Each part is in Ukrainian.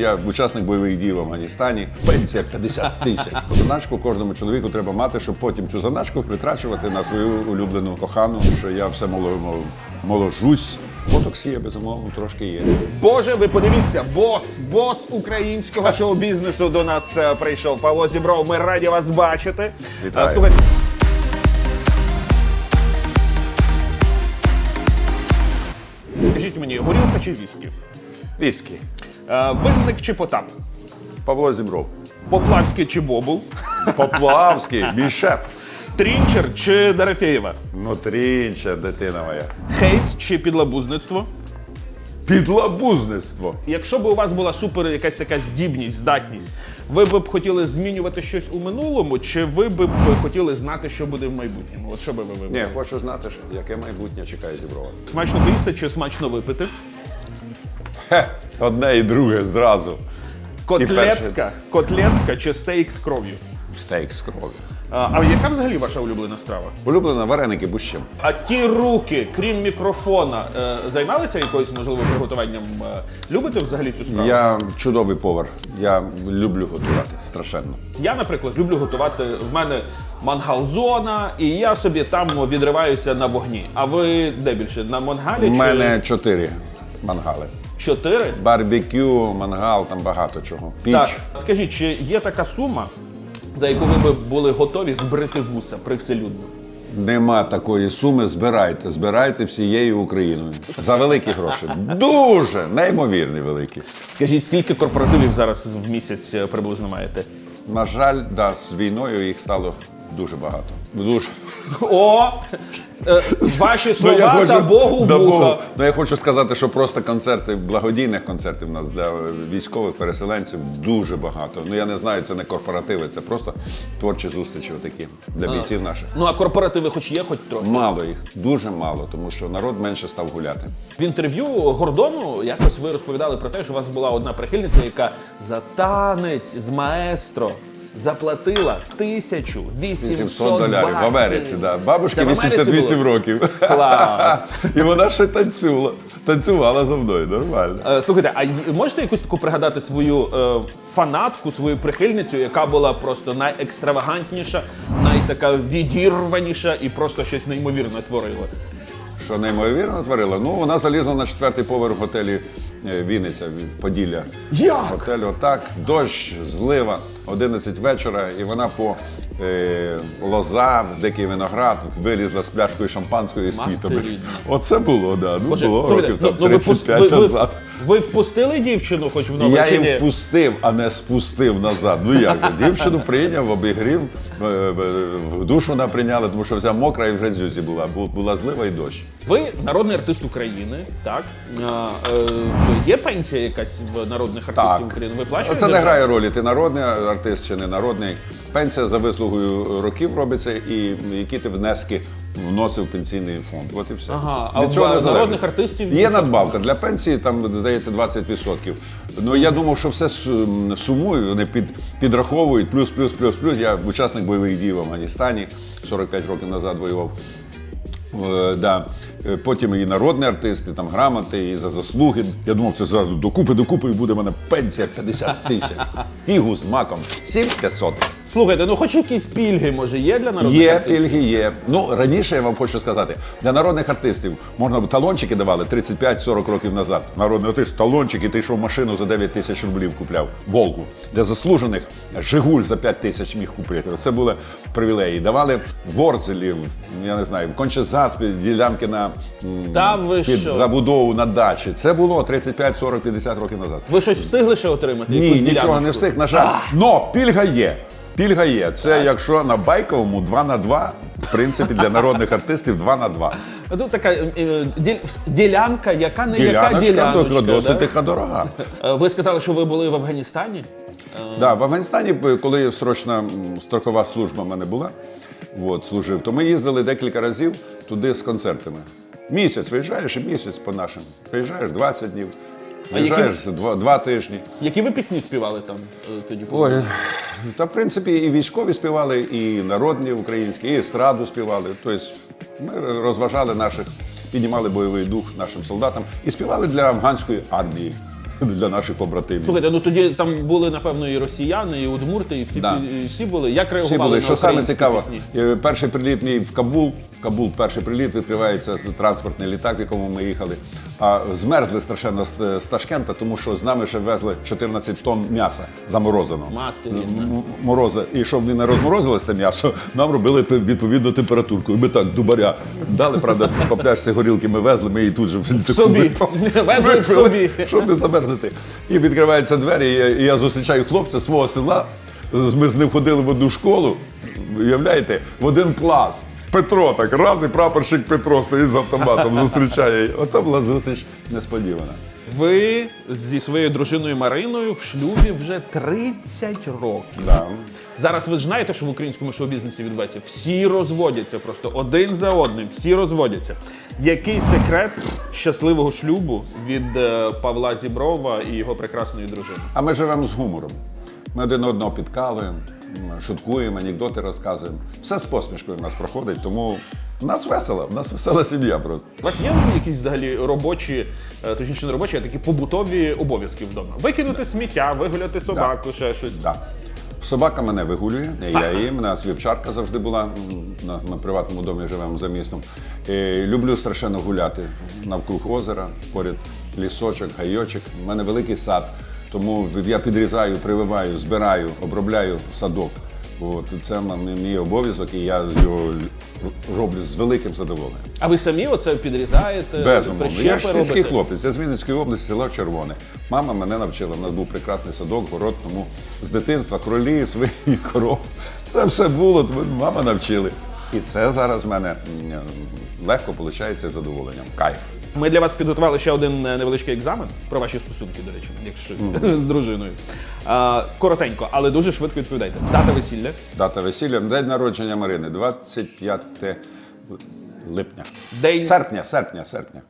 Я учасник бойових дій в Афганістані. Пенсія 50 тисяч. Заначку кожному чоловіку треба мати, щоб потім цю заначку витрачувати на свою улюблену кохану. Що я все моло, моло- моложусь. Ботокс є, безумовно, трошки є. Боже, ви подивіться, бос, бос українського шоу-бізнесу до нас е, прийшов. Павло Зібров, ми раді вас бачити. Вітаю. Е, Слухайте. Скажіть мені, горілка чи віскі? Віскі. Е, Винник чи потап? Павло Зібров. Поплавський чи бобул? Поплавський, мій шеф. Трінчер чи Дорофєєва? Внутрінча дитина моя. Хейт чи підлабузництво? Підлабузництво. Якщо б у вас була супер якась така здібність, здатність, ви б хотіли змінювати щось у минулому, чи ви б хотіли знати, що буде в майбутньому? От що би ви Ні, хочу знати, яке майбутнє чекає Зіброва. Смачно поїсти чи смачно випити? Хе, одне і друге зразу. Котлетка, котлетка чи стейк з кров'ю? Стейк з кров'ю. А, а яка взагалі ваша улюблена страва? Улюблена вареники бущем. А ті руки, крім мікрофона, е, займалися якоюсь можливо приготуванням? Е, любите взагалі цю справу? Я чудовий повар. Я люблю готувати страшенно. Я, наприклад, люблю готувати. В мене мангал-зона, і я собі там відриваюся на вогні. А ви де більше? На мангалі У чи мене чотири мангали. Чотири? Барбекю, мангал, там багато чого. Піч. Так, скажіть, чи є така сума, за яку ви б були готові збрити вуса привселюдно? Нема такої суми. Збирайте, збирайте всією Україною. За великі гроші. Дуже неймовірні великі. Скажіть, скільки корпоративів зараз в місяць е, приблизно маєте? На жаль, да, з війною їх стало дуже багато. Дуже. О! Е, ваші слова та Богу в да вуха. Богу. Ну, я хочу сказати, що просто концерти, благодійних концертів у нас для військових переселенців дуже багато. Ну я не знаю, це не корпоративи, це просто творчі зустрічі отакі для бійців наших. Ну а корпоративи хоч є, хоч трохи. Мало їх, дуже мало, тому що народ менше став гуляти. В інтерв'ю Гордону якось ви розповідали про те, що у вас була одна прихильниця, яка за танець з маестро заплатила 1800 800 доларів в. Америці. Да. Бабушки Це в Америці 88 років. Клас. І вона ще танцювала. Танцювала за мною, нормально. Е, Слухайте, а можете якусь таку пригадати свою е, фанатку, свою прихильницю, яка була просто найекстравагантніша, найтака відірваніша і просто щось неймовірне творила? Що неймовірно творила? Ну, вона залізла на четвертий поверх готелі е, Вінниця, Поділля. Як? Готель отак, дощ, злива, 11 вечора, і вона по е, лоза, дикий виноград, вилізла з пляшкою шампанської і з Мати квітами. рідна. Оце було, да. Ну, було слухайте, років там ну, ви, впус- 35 ви, ви, назад. ви впустили дівчину хоч в номер Я чи їм ні? впустив, а не спустив назад. Ну як же? Дівчину прийняв, обігрів, е, е, в душ вона прийняла, тому що вся мокра і вже дзюзі була. Бу- Була злива і дощ. Ви народний артист України, так? А, е, є пенсія якась в народних артистів України? Ви плачете? Це не державі? грає ролі, ти народний артист чи не народний. Пенсія за вислугою років робиться, і які ти внески вносив в пенсійний фонд. От і все. Ага, а Від в цього не залежить. народних артистів є надбавка для пенсії, там здається 20%. Ну я думав, що все су- сумують, вони під, підраховують плюс, плюс, плюс, плюс. Я учасник бойових дій в Афганістані 45 років назад воював. Е, да. Е, Потім і народний артист, і там грамоти, і за заслуги. Я думав, це зразу докупи, докупи, і буде в мене пенсія 50 тисяч. Фігу з маком 7500. Слухайте, ну хоч якісь пільги, може, є для народних Є артистів? пільги, є. Ну раніше я вам хочу сказати, для народних артистів можна б талончики давали 35-40 років назад. Народний артист, талончики, ти йшов машину за 9 тисяч рублів купляв. Волку. Для заслужених Жигуль за 5 тисяч міг купити. Це були привілеї. Давали ворзелів, я не знаю, в Кончезаспі, ділянки на Та ви під що? забудову на дачі. Це було 35, 40, 50 років назад. Ви щось встигли ще отримати? Ні, Якусь нічого не встиг, на жаль. Но пільга є. Пільга є. Це якщо на байковому 2 на 2, в принципі, для народних артистів 2 на 2. Тут така е, е, ділянка, яка не яка Діляночка діляночка. то досить така дорога. Е, Ви сказали, що ви були в Афганістані? Да, в Афганістані, коли срочна м, строкова служба в мене була, от, служив, то ми їздили декілька разів туди з концертами. Місяць виїжджаєш і місяць по нашим. Виїжджаєш 20 днів, виїжджаєш два, два тижні. Які ви пісні співали там е, тоді? Ой, та в принципі і військові співали, і народні українські, і естраду співали. Тобто ми розважали наших, піднімали бойовий дух нашим солдатам і співали для афганської армії. Для наших побратимів. Слухайте, ну тоді там були напевно і росіяни, і удмурти, і всі, Да. і всі були. Як Всі були. на Що саме українські цікаво, пісні? е, перший приліт мій в Кабул. В Кабул перший приліт відкривається з- транспортний літак, в якому ми їхали. А змерзли страшенно з, з Ташкента, тому що з нами ще везли 14 тонн м'яса заморозеного. Мати рідна. м- Мороза. І щоб не розморозилось те м'ясо, нам робили пе- відповідну температурку. І ми так дубаря дали, правда, по пляшці горілки ми везли, ми її тут же в таку собі. випали. Везли в собі. Щоб не замерзнути. І відкриваються двері, і я, і я зустрічаю хлопця свого села. Ми з ним ходили в одну школу, уявляєте, в один клас. Петро так раз і прапорщик Петро стоїть з автоматом, зустрічає. Ото була зустріч несподівана. Ви зі своєю дружиною Мариною в шлюбі вже 30 років. Да. Зараз ви ж знаєте, що в українському шоу-бізнесі відбувається. Всі розводяться просто один за одним, всі розводяться. Який секрет щасливого шлюбу від е, Павла Зіброва і його прекрасної дружини? А ми живемо з гумором. Ми один одного підкалуємо, м, шуткуємо, анекдоти розказуємо. Все з посмішкою в нас проходить, тому в нас весело, в нас весела сім'я просто. У вас є якісь взагалі робочі, е, точніше не робочі, а такі побутові обов'язки вдома? Викинути сміття, вигуляти собаку, ще щось. Да. Собака мене вигулює, я її. У нас вівчарка завжди була. На, на приватному домі живемо за містом. І люблю страшенно гуляти навкруг озера, поряд лісочок, гайочок. У мене великий сад, тому я підрізаю, прививаю, збираю, обробляю садок. От, це мій обов'язок, і я його роблю з великим задоволенням. А ви самі оце підрізаєте? Безумовно. Я ж сільський хлопець, я з Вінницької області, село Червоне. Мама мене навчила. У нас був прекрасний садок, город, тому з дитинства кролі, свині, коров. Це все було, тому мама навчили. І це зараз в мене легко виходить з задоволенням. Кайф. Ми для вас підготували ще один е, невеличкий екзамен про ваші стосунки, до речі, якщо щось з дружиною. А, коротенько, але дуже швидко відповідайте. Дата весілля, Дата весілля, день народження Марини, 25 липня. день, Серпня, серпня, серпня.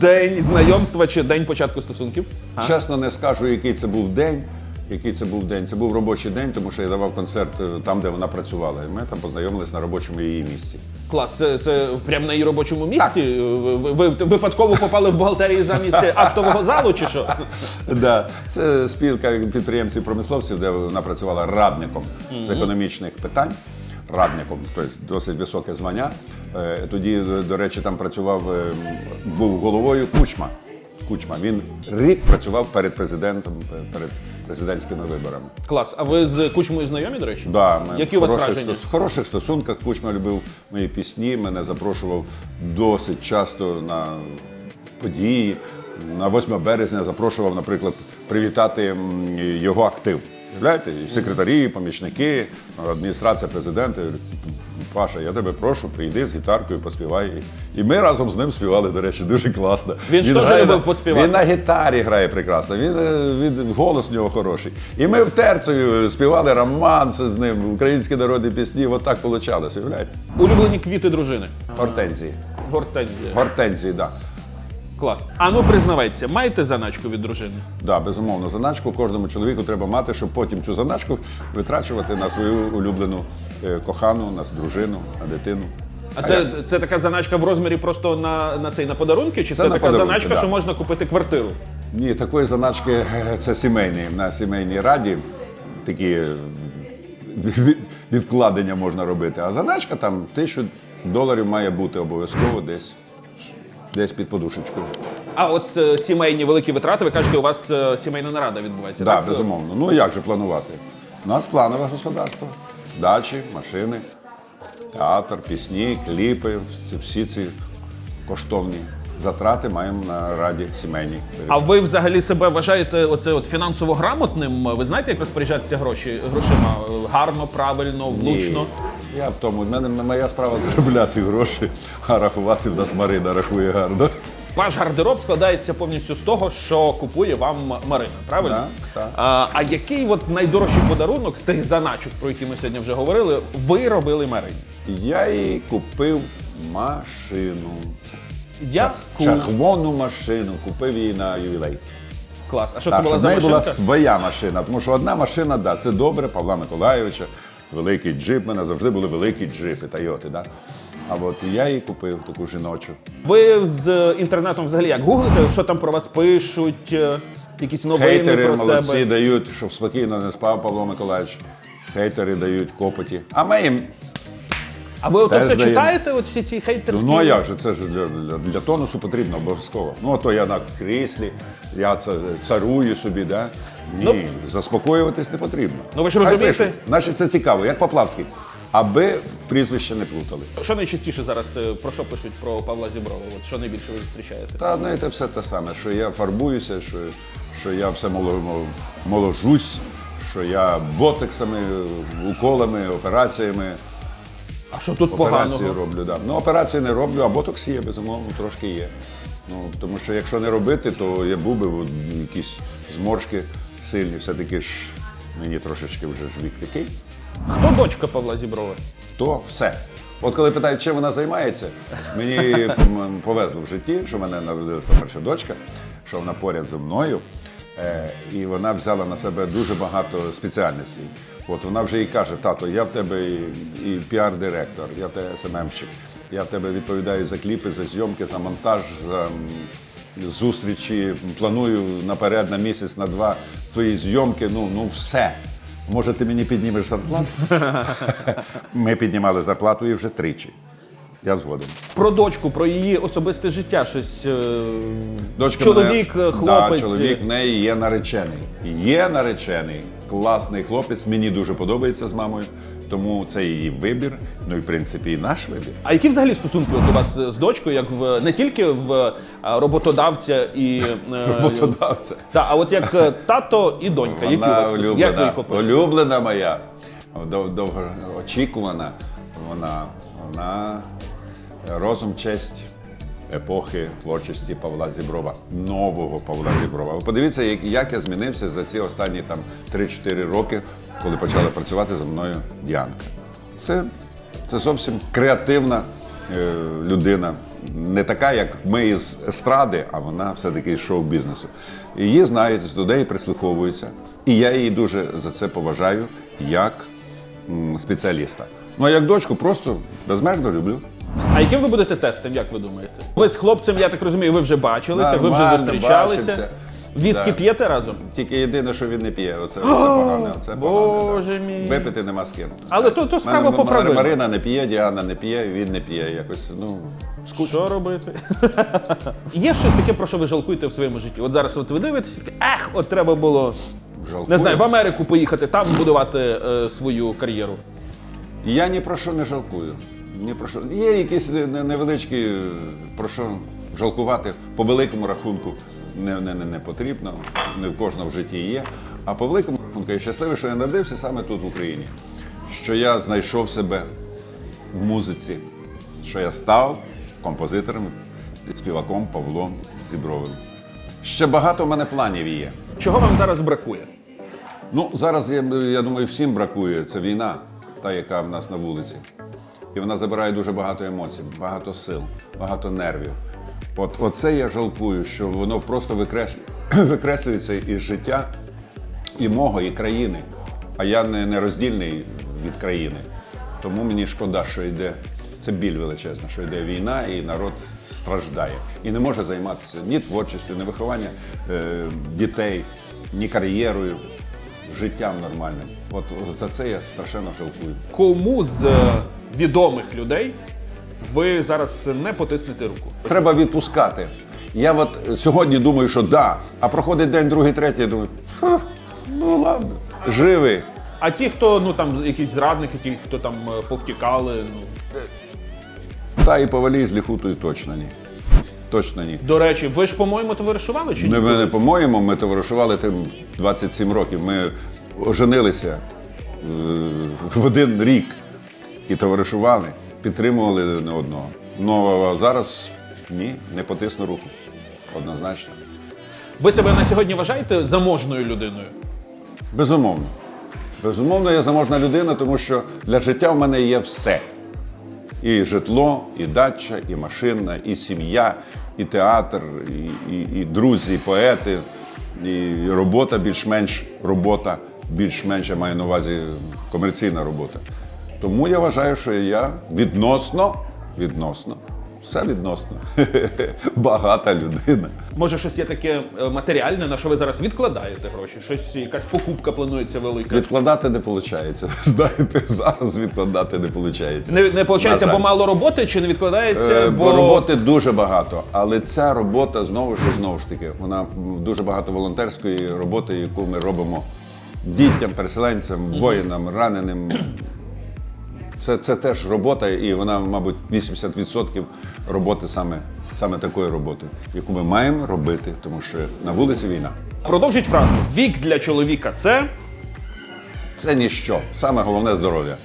день знайомства чи день початку стосунків. А? Чесно не скажу, який це був день. Який це був день? Це був робочий день, тому що я давав концерт е, там, де вона працювала. І ми там познайомились на робочому її місці. Клас, це, це прямо на її робочому місці. Ви, ви, ви випадково попали в бухгалтерії замість актового залу, чи що? Да. Це спілка підприємців промисловців, де вона працювала радником з економічних питань. Радником, тобто досить високе звання. Е, Тоді, до речі, там працював, е, був головою Кучма. Кучма. Він рік працював перед президентом, перед президентськими виборами. Клас. А ви з кучмою знайомі, до речі? Да, ми Які у вас враження? стос- в хороших стосунках Кучма любив мої пісні, мене запрошував досить часто на події. На 8 березня запрошував, наприклад, привітати його актив. Уявляєте? І секретарі, і помічники, адміністрація президента. Паша, я тебе прошу, прийди з гітаркою, поспівай. І ми разом з ним співали, до речі, дуже класно. Він ж теж любив на- поспівати. Він на гітарі грає прекрасно. Він, е, він голос в нього хороший. І ми в терцею співали романси з ним, українські народні пісні. От так вийшло, уявляєте? Улюблені квіти дружини. Гортензії. Гортензія. Гортензії, так. Клас. А ну признавайтеся, маєте заначку від дружини? Да, безумовно, заначку кожному чоловіку треба мати, щоб потім цю заначку витрачувати на свою улюблену е, кохану, на дружину, на дитину. А це, це така заначка в розмірі просто на, на цей на подарунки? Чи це, на така заначка, да. що можна купити квартиру? Ні, такої заначки е, це сімейні. На сімейній раді такі е, відкладення можна робити. А заначка там тисячу доларів має бути обов'язково десь, десь під подушечкою. А от е, сімейні великі витрати, ви кажете, у вас е, сімейна нарада відбувається. Так, так? безумовно. Ну як же планувати? У нас планове господарство, дачі, машини, театр, пісні, кліпи, всі, всі ці коштовні затрати маємо на раді сімейній. А ви взагалі себе вважаєте оце от фінансово грамотним? Ви знаєте, як розпоряджатися гроші, грошима? Гарно, правильно, влучно? Ні, Я в тому, в мене моя справа заробляти гроші, а рахувати в нас Марина рахує гарно. Ваш гардероб складається повністю з того, що купує вам Марина, правильно? Так, так. А, а який от найдорожчий подарунок з тих заначок, про які ми сьогодні вже говорили, ви робили Марині? Я їй купив машину. Яку? Червону машину, купив її на ювілей. Клас. А що Так, це була за неї була своя машина, тому що одна машина, да, це добре, Павла Миколайовича, великий джип. У мене завжди були великі джипи, Тойоти. Да? А от я її купив таку жіночу. Ви з інтернетом взагалі як гуглите, що там про вас пишуть? Е, якісь новини Хейтери про молодці себе. дають, щоб спокійно не спав Павло Миколаївич. Хейтери дають копоті. А ми їм. А ви ото Теж все даємо. читаєте? От всі ці хейтерські? Ну а як же? Це ж для, для, для тонусу потрібно обов'язково. Ну, а то я на кріслі, я це царую собі, да? Ні, Ну. заспокоюватись не потрібно. Ну, ви ж Хай розумієте- пишуть. Значить, це цікаво, як Поплавський. Аби прізвище не плутали. Що найчастіше зараз е, про що пишуть про Павла Зіброва? От що найбільше ви зустрічаєте? Та знаєте, все те саме, що я фарбуюся, що, що я все моло- мол- моложусь, що я ботексами, уколами, операціями. А що тут Операції поганого? роблю, да. Ну, операції не роблю, а ботокс є, безумовно, трошки є. Ну, тому що якщо не робити, то я був би от, якісь зморшки сильні, все-таки ж мені трошечки вже ж вік такий. Хто дочка Павла Зіброва? То все. От коли питають, чим вона займається, мені повезло в житті, що в мене народилася перша дочка, що вона поряд зі мною. Е, і вона взяла на себе дуже багато спеціальностей. От вона вже і каже: тато, я в тебе і, і піар-директор, я в тебе СММщик, я в тебе відповідаю за кліпи, за зйомки, за монтаж, за зустрічі. Планую наперед на місяць, на два твої зйомки. Ну, ну все. Може, ти мені піднімеш зарплату? Ми піднімали зарплату і вже тричі. Я згоден. Про дочку, про її особисте життя, щось. е, Дочка чоловік, мене- хлопець. Да, чоловік в неї є наречений. Є наречений, класний хлопець. Мені дуже подобається з мамою. Тому це її вибір. Ну і в принципі і наш вибір. А які взагалі стосунки от у вас з дочкою, як в не тільки в е, роботодавця і е, Роботодавця. Та, а от як е, тато і донька, які у вас стосунки? Як ви улюблена, їх улюблена моя, дов- довгоочікувана. Вона, вона розум, честь епохи творчості Павла Зіброва, нового Павла Зіброва. Ви подивіться, як, я змінився за ці останні там 3-4 роки, коли почала працювати зі мною Діанка. Це, це зовсім креативна е, людина. Не така, як ми із естради, а вона все-таки з шоу-бізнесу. Її знають, до неї прислуховуються. І я її дуже за це поважаю як м, спеціаліста. Ну а як дочку, просто безмежно люблю. А яким ви будете тестом, як ви думаєте? Ви з хлопцем, я так розумію, ви вже бачилися, ви вже Нормально, зустрічалися. бачився. Віскі Да. п'єте разом? Тільки єдине, що він не п'є. Оце, оце погане. Оце погане, мій. Випити нема з ким. Але то- то Мене- справа поправима. Марина не п'є, Діана не п'є, він не п'є. Якось, ну, Що робити? Є щось таке, про що ви жалкуєте в своєму житті? От зараз от ви дивитеся, таке, ех, от треба було жалкую. не знаю, в Америку поїхати, там будувати е, свою кар'єру. Я ні про що не жалкую. Ні про що. Є якісь не- не- невеличкі, про що жалкувати по великому рахунку не, не, не, не потрібно. Не в кожного в житті є. А по великому рахунку я щасливий, що я народився саме тут, в Україні. Що я знайшов себе в музиці, що я став композитором, співаком Павлом Зібровим. Ще багато в мене планів є. Чого вам зараз бракує? Ну, зараз я, я думаю, всім бракує. Це війна, та, яка в нас на вулиці. І вона забирає дуже багато емоцій, багато сил, багато нервів. От оце я жалкую, що воно просто викреслює, викреслюється із життя і мого, і країни. А я не, не роздільний від країни. Тому мені шкода, що йде. Це біль величезна, що йде війна, і народ страждає. І не може займатися ні творчістю, ні вихованням е, дітей, ні кар'єрою, життям нормальним. От за це я страшенно жалкую. Кому з е, відомих людей ви зараз не потиснете руку? Треба відпускати. Я от сьогодні думаю, що да, а проходить день, другий, третій, я думаю, «Ха, ну ладно, живий. А ті, хто ну там якісь зрадники, ті, хто там е, повтікали, ну Та і повалі з ліхутою точно ні. Точно ні. до речі, ви ж, по-моєму, товаришували чи ні? Не, не по-моєму, ми товаришували тим 27 років. Ми оженилися е, в один рік і товаришували, підтримували не одного. Ну а зараз ні, не потисну руку. Однозначно. Ви себе на сьогодні вважаєте заможною людиною? Безумовно. Безумовно, я заможна людина, тому що для життя в мене є все. І житло, і дача, і машина, і сім'я, і театр, і, і, і друзі, і поети, і робота більш-менш робота, більш-менш я маю на увазі комерційна робота. Тому я вважаю, що я відносно, відносно все відносно. Багата людина. Може, щось є таке е, матеріальне, на що ви зараз відкладаєте гроші? Щось, якась покупка планується велика. Відкладати не виходить. Знаєте, зараз відкладати не виходить. Не, не виходить, бо мало роботи, чи не відкладається, Е, бо... Бо роботи дуже багато, але ця робота знову ж знову ж таки, вона дуже багато волонтерської роботи, яку ми робимо дітям, переселенцям, воїнам, раненим. Це, це теж робота, і вона, мабуть, 80% роботи саме, саме такої роботи, яку ми маємо робити, тому що на вулиці війна. Продовжіть фразу. Вік для чоловіка це Це ніщо. Саме головне здоров'я.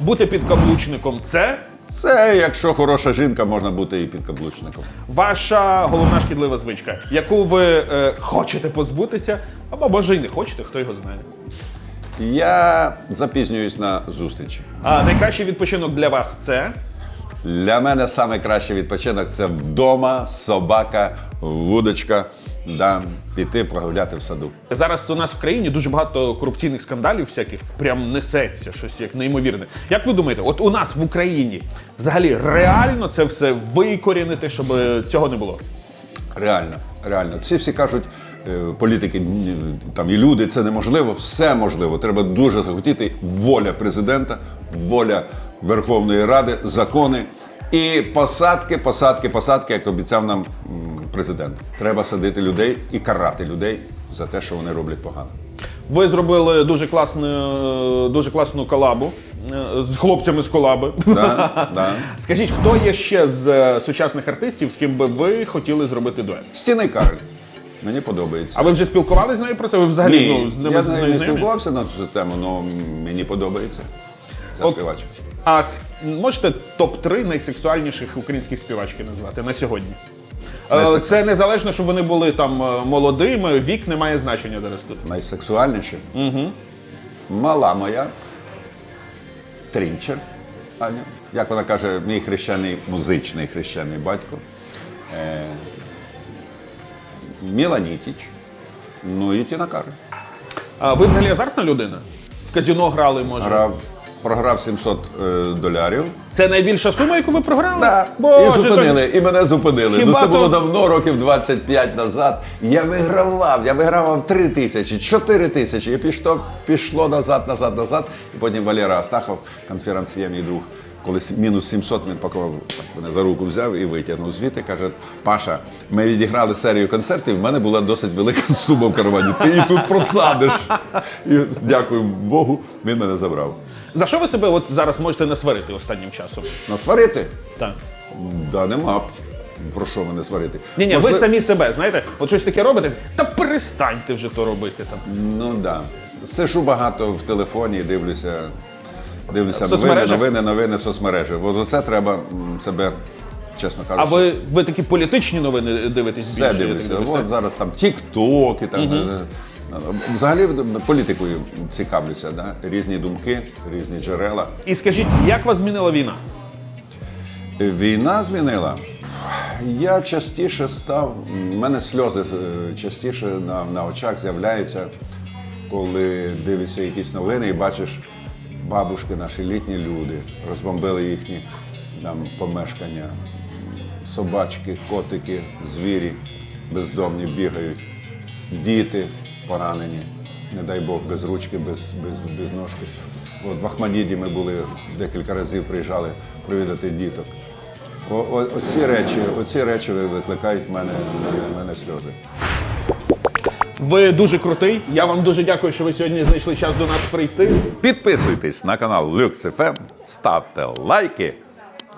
бути підкаблучником це Це якщо хороша жінка, можна бути і підкаблучником. ваша головна шкідлива звичка, яку ви е, хочете позбутися, або може й не хочете, хто його знає. Я запізнююсь на зустрічі. А найкращий відпочинок для вас це Для мене найкращий відпочинок це вдома, собака, вудочка, да, піти прогуляти в саду. зараз. У нас в країні дуже багато корупційних скандалів, всяких прям несеться щось як неймовірне. Як ви думаєте, от у нас в Україні взагалі реально це все викорінити, щоб цього не було? Реально, реально. Ці всі кажуть, е, політики там і люди, це неможливо, все можливо. Треба дуже захотіти. Воля президента, воля Верховної Ради, закони. І посадки, посадки, посадки, як обіцяв нам президент. Треба садити людей і карати людей за те, що вони роблять погано. Ви зробили дуже класну, дуже класну колабу е, з хлопцями з колаби. Да, да. Скажіть, хто є ще з е, сучасних артистів, з ким би ви хотіли зробити дует? Стіни Карль. Мені подобається. А ви вже спілкувалися з нею про це? Ви взагалі Ні, ну, з я з нею не знайомі? спілкувався на цю тему, але мені подобається. Ця От- співачка. А с- можете топ-3 найсексуальніших українських співачки назвати на сьогодні? Е, Найсексу- Це незалежно, щоб вони були там е, молодими, вік не має значення зараз тут. Найсексуальніше. Угу. Мала моя. Трінчер. Аня. Як вона каже, мій хрещений, музичний хрещений батько. Е, Міла Нітіч. Ну і Тіна Кароль. А ви взагалі азартна людина? В казіно грали, може? Грав, програв 700 е, долярів. Це найбільша сума, яку ви програли? Да. Боже, і зупинили, і мене зупинили. Хіба ну це то- було давно, років 25 назад. Я вигравав, я вигравав 3 тисячі, 4 тисячі. І пішло, пішло назад, назад, назад. І потім Валера Астахов, конференціє мій друг. Коли мінус 700 він поклав, так, мене за руку взяв і витягнув звідти. Каже, Паша, ми відіграли серію концертів, в мене була досить велика сума в кармані. Ти її тут просадиш. І дякую Богу, він мене забрав. За що ви себе от зараз можете насварити останнім часом? Насварити? Так. Да, нема. Про що мене сварити? Ні, ні, ви самі себе, знаєте, от щось таке робите, та перестаньте вже то робити там. Ну так. Да. Сижу багато в телефоні, дивлюся, дивлюся новини, соцмережах? новини, новини, соцмережі. От за це треба м, себе, чесно А кажучи, ви, ви такі політичні новини дивитесь все більше? я дивлюся. так дивлюсь, От зараз там тік-токи, там. е, Взагалі політикою цікавлюся, да? різні думки, різні джерела. І скажіть, як вас змінила війна? Війна змінила. Я частіше став, в мене сльози е, частіше на, на очах з'являються, коли дивишся якісь новини і бачиш бабушки, наші літні люди, розбомбили їхні там, помешкання, собачки, котики, звірі бездомні бігають, діти поранені, не дай Бог, без ручки, без, без, без ножки. От в Ахмадіді ми були декілька разів приїжджали провідати діток. О, о, оці речі, оці речі викликають в мене, мене сльози. Ви дуже крутий. Я вам дуже дякую, що ви сьогодні знайшли час до нас прийти. Підписуйтесь на канал LuxFM, ставте лайки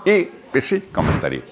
і пишіть коментарі.